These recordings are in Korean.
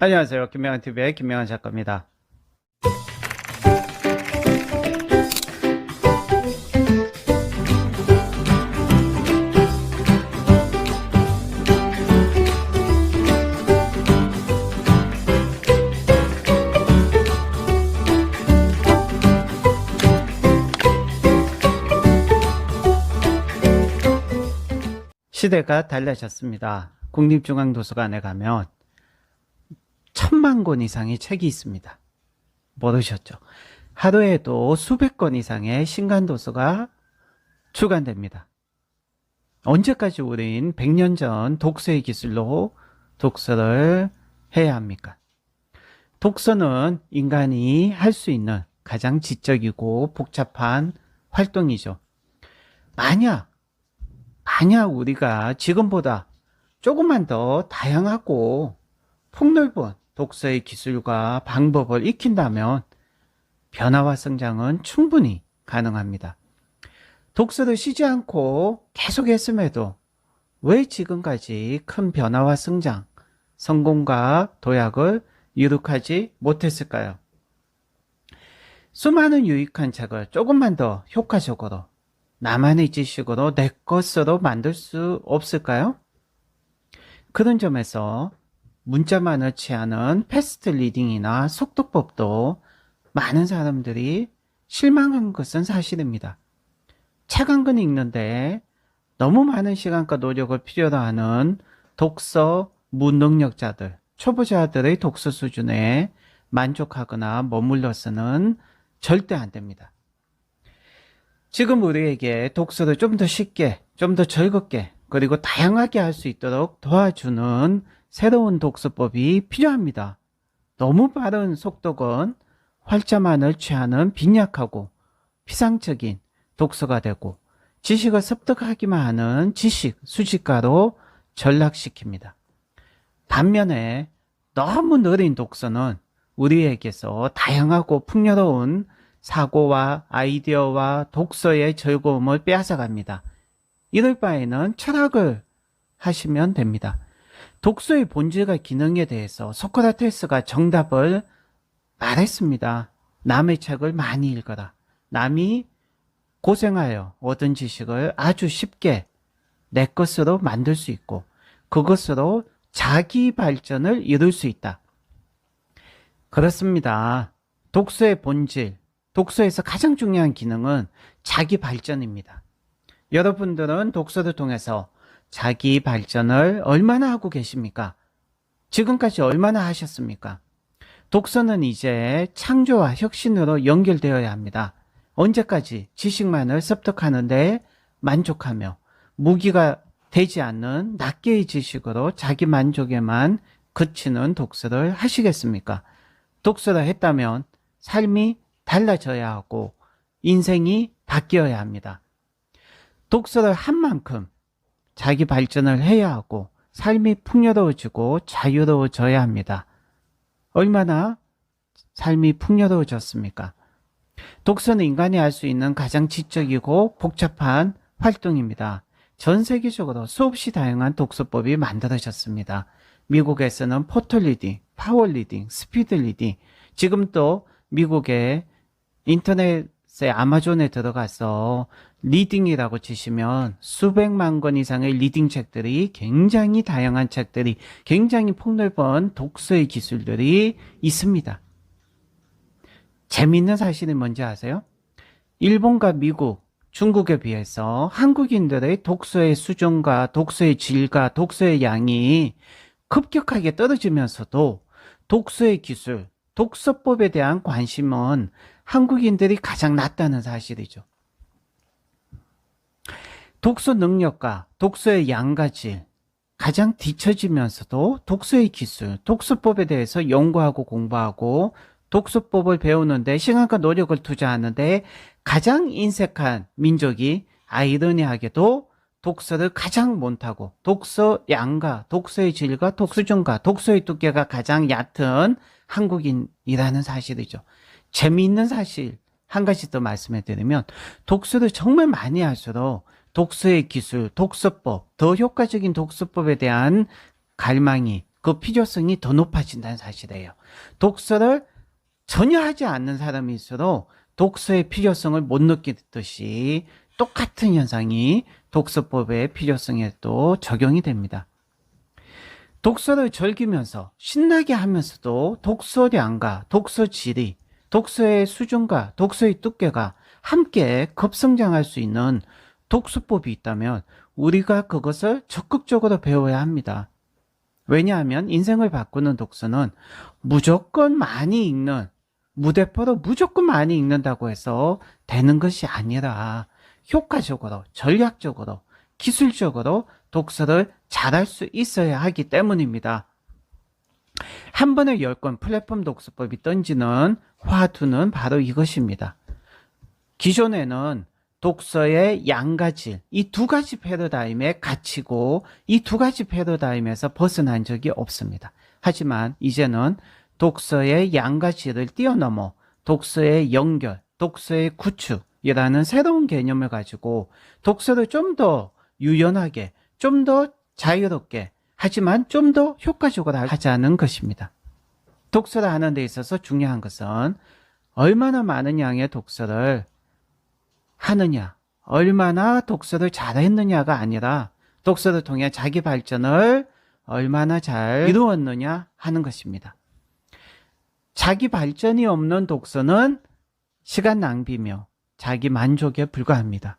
안녕하세요. 김명환TV의 김명환 작가입니다. 시대가 달라졌습니다. 국립중앙도서관에 가면 천만 권 이상의 책이 있습니다. 모르셨죠? 하루에도 수백 권 이상의 신간 도서가 출간됩니다. 언제까지 우린 100년 전 독서의 기술로 독서를 해야 합니까? 독서는 인간이 할 수 있는 가장 지적이고 복잡한 활동이죠. 만약, 만약 우리가 지금보다 조금만 더 다양하고 폭넓은 독서의 기술과 방법을 익힌다면 변화와 성장은 충분히 가능합니다. 독서를 쉬지 않고 계속 했음에도 왜 지금까지 큰 변화와 성장, 성공과 도약을 이룩하지 못했을까요? 수많은 유익한 책을 조금만 더 효과적으로 나만의 지식으로 내 것으로 만들 수 없을까요? 그런 점에서 문자만을 취하는 패스트 리딩이나 속도법도 많은 사람들이 실망한 것은 사실입니다. 책 한 권 읽는데 너무 많은 시간과 노력을 필요로 하는 독서 무능력자들, 초보자들의 독서 수준에 만족하거나 머물러서는 절대 안 됩니다. 지금 우리에게 독서를 좀 더 쉽게, 좀 더 즐겁게, 그리고 다양하게 할 수 있도록 도와주는 새로운 독서법이 필요합니다. 너무 빠른 속독은 활자만을 취하는 빈약하고 피상적인 독서가 되고 지식을 습득하기만 하는 지식 수집가로 전락시킵니다. 반면에 너무 느린 독서는 우리에게서 다양하고 풍요로운 사고와 아이디어와 독서의 즐거움을 빼앗아갑니다. 이럴 바에는 철학을 하시면 됩니다. 독서의 본질과 기능에 대해서 소크라테스가 정답을 말했습니다. 남의 책을 많이 읽어라. 남이 고생하여 얻은 지식을 아주 쉽게 내 것으로 만들 수 있고 그것으로 자기 발전을 이룰 수 있다. 그렇습니다. 독서의 본질, 독서에서 가장 중요한 기능은 자기 발전입니다. 여러분들은 독서를 통해서 자기 발전을 얼마나 하고 계십니까? 지금까지 얼마나 하셨습니까? 독서는 이제 창조와 혁신으로 연결되어야 합니다. 언제까지 지식만을 습득하는데 만족하며 무기가 되지 않는 낱개의 지식으로 자기 만족에만 그치는 독서를 하시겠습니까? 독서를 했다면 삶이 달라져야 하고 인생이 바뀌어야 합니다. 독서를 한 만큼 자기 발전을 해야 하고 삶이 풍요로워지고 자유로워져야 합니다. 얼마나 삶이 풍요로워졌습니까? 독서는 인간이 할 수 있는 가장 지적이고 복잡한 활동입니다. 전 세계적으로 수없이 다양한 독서법이 만들어졌습니다. 미국에서는 포털 리딩, 파워 리딩, 스피드 리딩, 지금 또 미국의 인터넷 에 아마존에 들어가서 리딩이라고 치시면 수백만 권 이상의 리딩 책들이 굉장히 다양한 책들이 굉장히 폭넓은 독서의 기술들이 있습니다. 재미있는 사실은 뭔지 아세요? 일본과 미국, 중국에 비해서 한국인들의 독서의 수준과 독서의 질과 독서의 양이 급격하게 떨어지면서도 독서의 기술, 독서법에 대한 관심은 한국인들이 가장 낮다는 사실이죠. 독서 능력과 독서의 양과 질, 가장 뒤처지면서도 독서의 기술, 독서법에 대해서 연구하고 공부하고 독서법을 배우는데 시간과 노력을 투자하는데 가장 인색한 민족이 아이러니하게도 독서를 가장 못하고 독서 양과 독서의 질과 독서중과 독서의 두께가 가장 얕은 한국인이라는 사실이죠. 재미있는 사실 한 가지 더 말씀해 드리면 독서를 정말 많이 할수록 독서의 기술, 독서법, 더 효과적인 독서법에 대한 갈망이 그 필요성이 더 높아진다는 사실이에요. 독서를 전혀 하지 않는 사람일수록 독서의 필요성을 못 느끼듯이 똑같은 현상이 독서법의 필요성에도 적용이 됩니다. 독서를 즐기면서 신나게 하면서도 독서량과 독서 질이 독서의 수준과 독서의 두께가 함께 급성장할 수 있는 독서법이 있다면 우리가 그것을 적극적으로 배워야 합니다. 왜냐하면 인생을 바꾸는 독서는 무조건 많이 읽는 무대포로 무조건 많이 읽는다고 해서 되는 것이 아니라 효과적으로 전략적으로 기술적으로 독서를 잘할 수 있어야 하기 때문입니다. 한 번에 10권 플랫폼 독서법이 던지는 화두는 바로 이것입니다. 기존에는 독서의 양과 질, 이 두 가지 패러다임에 갇히고 이 두 가지 패러다임에서 벗어난 적이 없습니다. 하지만 이제는 독서의 양과 질을 뛰어넘어 독서의 연결, 독서의 구축이라는 새로운 개념을 가지고 독서를 좀 더 유연하게, 좀 더 자유롭게, 하지만 좀 더 효과적으로 하자는 것입니다. 독서를 하는 데 있어서 중요한 것은 얼마나 많은 양의 독서를 하느냐, 얼마나 독서를 잘했느냐가 아니라 독서를 통해 자기 발전을 얼마나 잘 이루었느냐 하는 것입니다. 자기 발전이 없는 독서는 시간 낭비며 자기 만족에 불과합니다.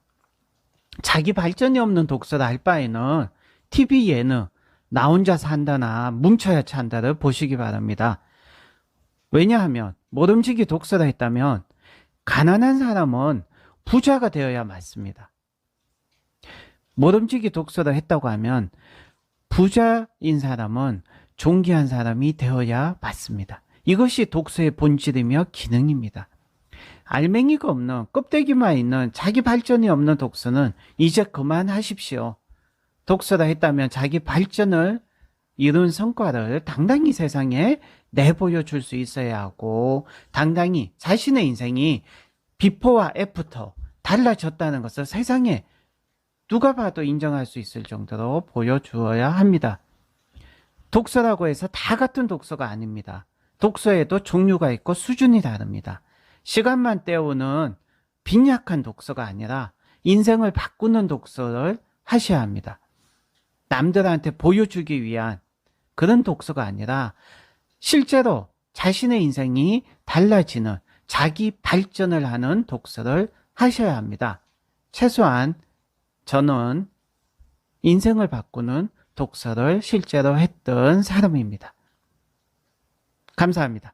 자기 발전이 없는 독서를 할 바에는 TV 예능, 나 혼자 산다나 뭉쳐야 찬다를 보시기 바랍니다. 왜냐하면 모름지기 독서를 했다면 가난한 사람은 부자가 되어야 맞습니다. 모름지기 독서를 했다고 하면 부자인 사람은 존귀한 사람이 되어야 맞습니다. 이것이 독서의 본질이며 기능입니다. 알맹이가 없는 껍데기만 있는 자기 발전이 없는 독서는 이제 그만하십시오. 독서를 했다면 자기 발전을 이룬 성과를 당당히 세상에 내보여 줄 수 있어야 하고 당당히 자신의 인생이 비포와 애프터 달라졌다는 것을 세상에 누가 봐도 인정할 수 있을 정도로 보여주어야 합니다. 독서라고 해서 다 같은 독서가 아닙니다. 독서에도 종류가 있고 수준이 다릅니다. 시간만 때우는 빈약한 독서가 아니라 인생을 바꾸는 독서를 하셔야 합니다. 남들한테 보여주기 위한 그런 독서가 아니라 실제로 자신의 인생이 달라지는 자기 발전을 하는 독서를 하셔야 합니다. 최소한 저는 인생을 바꾸는 독서를 실제로 했던 사람입니다. 감사합니다.